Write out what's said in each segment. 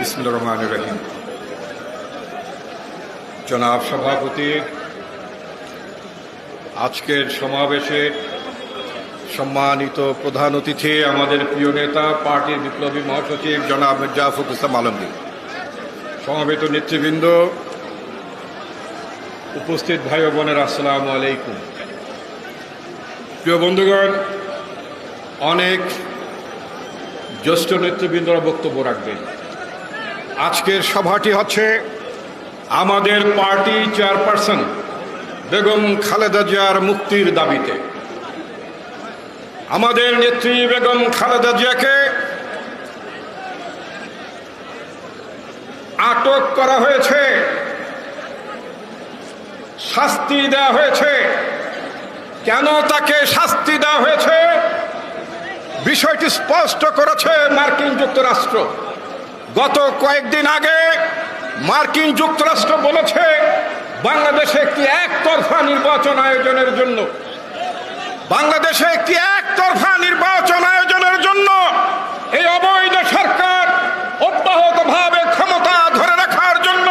রহমান রহিম। জনাব সভাপতি, আজকের সমাবেশে সম্মানিত প্রধান অতিথি আমাদের প্রিয় নেতা, পার্টির বিপ্লবী মহাসচিব জনাব মির্জা ফখরুল ইসলাম আলমগীর। সমাবেত নেতৃবৃন্দ, উপস্থিত ভাই বোনের, আসসালামু আলাইকুম। প্রিয় বন্ধুগণ, অনেক জ্যেষ্ঠ নেতৃবৃন্দরা বক্তব্য রাখবেন। আজকের সভাটি হচ্ছে আমাদের পার্টি চেয়ারপারসন বেগম খালেদা জিয়ার মুক্তির দাবিতে। আমাদের নেত্রী বেগম খালেদা জিয়াকে আটক করা হয়েছে, শাস্তি দেওয়া হয়েছে। কেন তাকে শাস্তি দেওয়া হয়েছে? বিষয়টি স্পষ্ট করেছে মার্কিন যুক্তরাষ্ট্র। গত কয়েকদিন আগে মার্কিন যুক্তরাষ্ট্র বলেছে, বাংলাদেশে একটি একতরফা নির্বাচন আয়োজনের জন্য। বাংলাদেশে একটি একতরফা নির্বাচন আয়োজনের জন্য এই অবৈধ সরকার অব্যাহতভাবে ক্ষমতা ধরে রাখার জন্য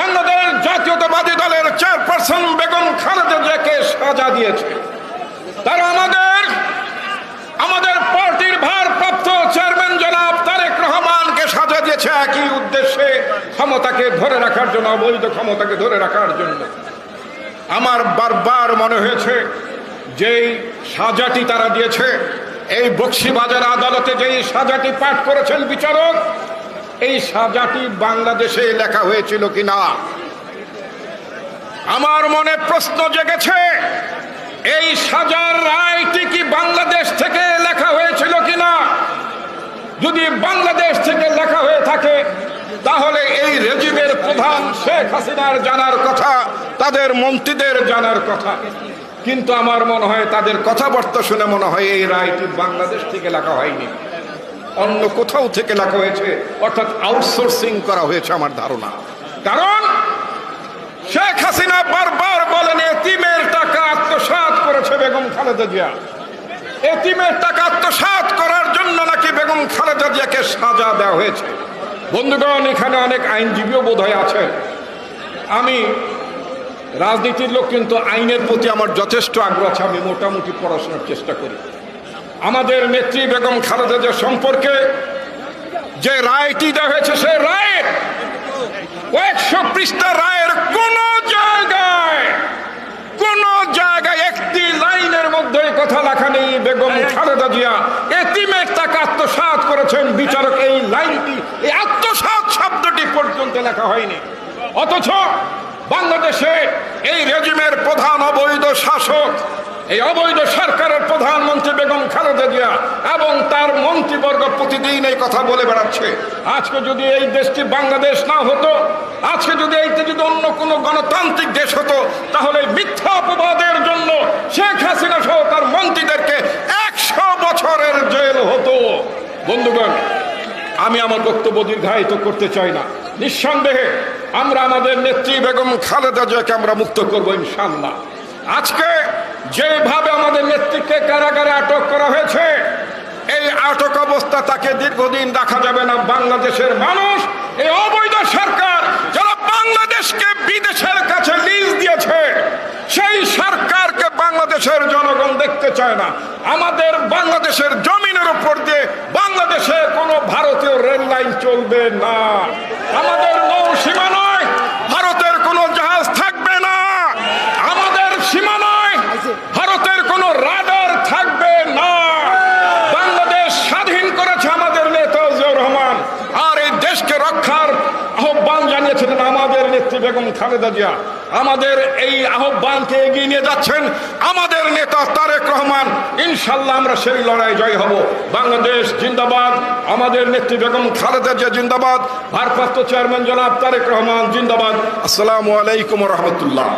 বাংলাদেশ জাতীয়তাবাদী দলের চেয়ারপারসন বেগম খালেদা জিয়াকে সাজা দিয়েছে। তারা আমাদের আমাদের পার্টির ভারপ্রাপ্ত চেয়ারম্যান জনাব তারেক রহমানকে সাজা দিয়েছে একই উদ্দেশ্যে ক্ষমতাকে ধরে রাখার জন্য, অবৈধ ক্ষমতাকে ধরে রাখার জন্য। আমার বারবার মনে হয়েছে, যেই সাজাটি তারা দিয়েছে, এই বক্সিবাজার আদালতে যেই সাজাটি পাঠ করেছেন বিচারক, এই সাজাটি বাংলাদেশে লেখা হয়েছিল কিনা? আমার মনে প্রশ্ন জেগেছে, এই সাজার রায়টি কি বাংলাদেশ থেকে লেখা হয়েছিল কিনা? যদি বাংলাদেশ থেকে লেখা হয়ে থাকে রেজিমের প্রধান শেখ হাসিনার জানার কথা, তাদের মন্ত্রীদের জানার কথা। কিন্তু আমার মনে হয় তাদের কথাবার্তা শুনে মনে হয় এই রায়টি বাংলাদেশ থেকে লেখা হয়নি। অন্য কোথাও থেকে লেখা হয়েছে, অর্থাৎ আউটসোর্সিং করা হয়েছে আমার ধারণা। কারণ শেখ হাসিনা বারবার বলেন, এতিমের টাকা আত্মসাৎ করেছে বেগম খালেদা জিয়া। এতিমের টাকা আত্মসাৎ করার জন্য নাকি বেগম খালেদা জিয়াকে সাজা দেওয়া হয়েছে? বন্ধুগণ, এখানে অনেক আইনজীবীও বোধ হয় আছেন। আমি রাজনীতির লোক, কিন্তু আইনের প্রতি আমার যথেষ্ট আগ্রহ আছে, আমি মোটামুটি পড়াশোনার চেষ্টা করি। আমাদের নেত্রী বেগম খালেদা জিয়া সম্পর্কে যে রায়টি দেওয়া হয়েছে, সেই রায়ের কয়েকশো পৃষ্ঠা রায়ের কোন জায়গায় কোন জায়গায় একটি লাইনের মধ্যে কথা লেখা নেই। বেগম খালেদা জিয়া এতিমের টাকা আত্মসাৎ করেছেন বিচারক, এই লাইনটি, এই আত্মসাৎ শব্দটি পর্যন্ত লেখা হয়নি। অথচ বাংলাদেশে এই রেজিমের প্রধান অবৈধ শাসক, এই অবৈধ সরকারের প্রধানমন্ত্রী বেগম খালেদা জিয়া এবং তার মন্ত্রীবর্গ প্রতিদিন এই কথা বলে বেড়াচ্ছে। আজকে যদি এই দেশটি বাংলাদেশ না হতো, আজকে যদি এইটি যদি অন্য কোনো গণতান্ত্রিক দেশ হতো, তাহলে মিথ্যা অপবাদের জন্য শেখ হাসিনা সহ তার বছরের জেল হতো। বন্ধুগণ, আমি আমার বক্তব্য দীর্ঘায়িত করতে চাই না। নিঃসন্দেহে আমরা আমাদের নেত্রী বেগম খালেদা জিয়াকে আমরা মুক্ত করব ইনশাল্লাহ আজকে যেভাবে আমাদের নেত্রীকে কারাগারে আটক করা হয়েছে, এই আটক অবস্থা তাকে দীর্ঘদিন দেখা যাবে না। বাংলাদেশের মানুষ এই অবৈধ সরকার যারা বাংলাদেশকে বিদেশের কাছে লিজ দিয়েছে সেই সরকারকে বাংলাদেশের জনগণ দেখতে চায় না। আমাদের বাংলাদেশের জমিনের উপর দিয়ে বাংলাদেশে কোনো ভারতীয় রেল লাইন চলবে না। আমাদের নৌ সীমা নয়, ভারতের কোনো জাহাজ থাকবে না। আমাদের সীমানায় ভারতের কোনো রাডার থাকবে না। বাংলাদেশ স্বাধীন করেছে আমাদের নেতা জিয়াউর রহমান, আর এই দেশকে রক্ষার আহ্বান জানিয়েছিলেন আমাদের নেত্রী বেগম খালেদা জিয়া। আমাদের এই আহ্বানকে এগিয়ে নিয়ে যাচ্ছেন আমাদের নেতা তারেক রহমান। ইনশাল্লাহ আমরা সেই লড়াই জয় হব। বাংলাদেশ জিন্দাবাদ, আমাদের নেত্রী বেগম খালেদা জিয়া জিন্দাবাদ, ভারপ্রাপ্ত চেয়ারম্যান জনাব তারেক রহমান জিন্দাবাদ। আসসালামু আলাইকুম রহমতুল্লাহ।